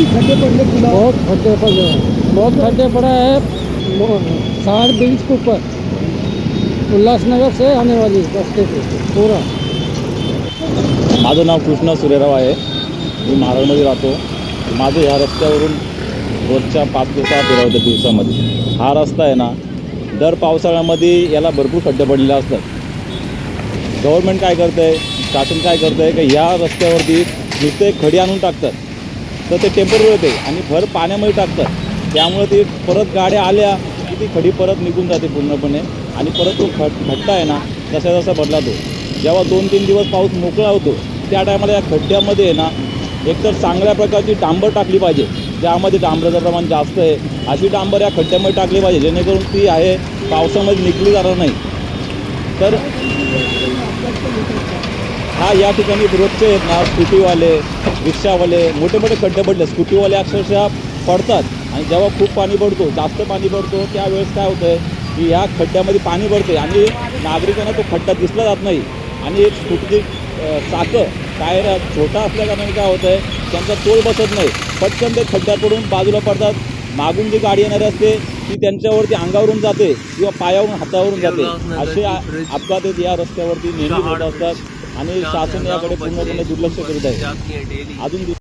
बहुत खड्डे पड़े हैं। बहुत खड्डे पड़े हैं। साठ ब्रिज के ऊपर। उल्लासनगर से आने वाली रास्ते पे। पूरा। माझं नाव कृष्णा सूर्यराव आहे. मी महाराजमध्ये राहतो. माझं ह्या रस्त्यावरून रोजच्या पाच ते सहा फेऱ्या होत्या दिवसामध्ये. हा रस्ता आहे ना दर पावसाळ्यामध्ये याला भरपूर खड्डे पडलेले असतात. गव्हर्नमेंट काय करतं आहे शासन काय करतं आहे की ह्या रस्त्यावरती नुसते खडी आणून टाकतात. तर ते टेंपररी होते. आणि भर पाण्यामध्ये टाकतात. त्यामुळे ते परत गाड्या आल्या की ती खडी परत निघून जाते पूर्णपणे. आणि परत तो खट खड्डा आहे ना जसा जसा बदलातो जेव्हा दोन तीन दिवस पाऊस मोकळा होतो त्या टायमाला या खड्ड्यामध्ये आहे ना एकतर चांगल्या प्रकारची डांबर टाकली पाहिजे. ज्यामध्ये डांबराचं प्रमाण जास्त आहे. अशी डांबर या खड्ड्यामध्ये टाकली पाहिजे जेणेकरून ती आहे पावसामध्ये निघली जाणार नाही. तर हा या ठिकाणी रोजचे आहेत ना स्कूटीवाले रिक्षावाले मोठे मोठे खड्डे पडले स्कूटीवाले अक्षरशः पडतात. आणि जेव्हा खूप पाणी पडतो जास्त पाणी पडतो त्यावेळेस काय होतं आहे की ह्या खड्ड्यामध्ये पाणी पडते आणि नागरिकांना तो खड्डा दिसला जात नाही. आणि एक स्कूटीची चाकं टायर छोटा असल्याकारणाने काय होतं आहे त्यांचा तोल बसत नाही. पटकन ते खड्ड्यात पडून बाजूला पडतात. मागून जी गाडी येणारी असते ती त्यांच्यावरती अंगावरून जाते किंवा पायावरून हातावरून जाते. असे अपघात आहेत या रस्त्यावरती नेहमी होत असतात. आणि शासन याकडे पूर्णपणे दुर्लक्ष करीत आहे. अजून